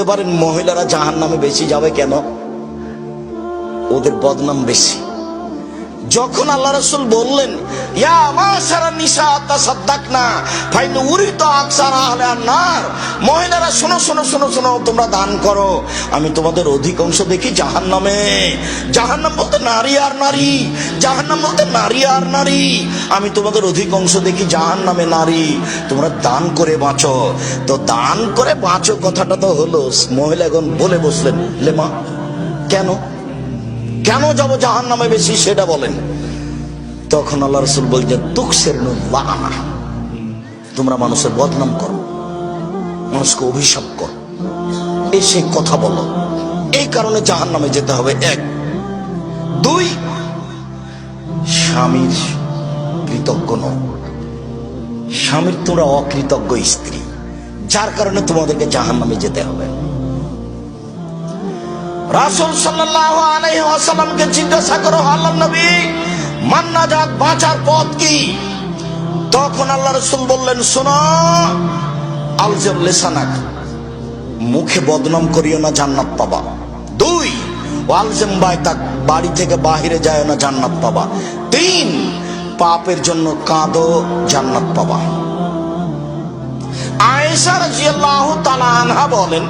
বলতে পারেন মহিলারা জাহান নামে বেশি যাবে কেন? ওদের বদনাম বেশি। যখন আল্লাহ রসুল বললেন মহিলারা শোনো শোনো শোনো শোনো, তোমরা দান করো। আমি তোমাদের অধিকাংশ দেখি জাহান্নামে। জাহান্নাম বলতে নারী আর নারী, জাহান্নাম বলতে নারী আর নারী। আমি তোমাদের অধিকাংশ দেখি জাহান্নামে নারী। তোমরা দান করে বাঁচো। তো দান করে বাঁচো কথাটা তো হলো মহিলা এখন বলে বসলেন, লেমা, কেন? কেন যাব জাহান নামে বেশি সেটা বলেন। তখন আল্লাহ রসুল বলছেন তুকসের লানা তোমরা মানুষের বদনাম করো, মানুষকে অভিশাপ করো। এই সেই কথা বলো। এই কারণে জাহান নামে যেতে হবে, এক। দুই, স্বামীর কৃতজ্ঞ নও। স্বামীর তোমরা অকৃতজ্ঞ স্ত্রী, যার কারণে তোমাদেরকে জাহান নামে যেতে হবে। রাসুল সাল্লাহ আলাইহি ওয়াসাল্লামকে জিজ্ঞাসা করো আল্লাহ নবী, মান্না যাক বাঁচার পথ কি? তখন আল্লাহ রসুল বললেন, শোনো, আলজেম লেসানাক, মুখে বদনাম করিও না, জান্নাত পাবা। দুই ওয়ালজেম বায়তাক বাড়ি থেকে বাহিরে যায় না, জান্নাত পাবা। তিন, পাপের জন্য কাঁদো, জান্নাত পাবা। আয়েশা রাদিয়াল্লাহু তাআলা আনহা বলেন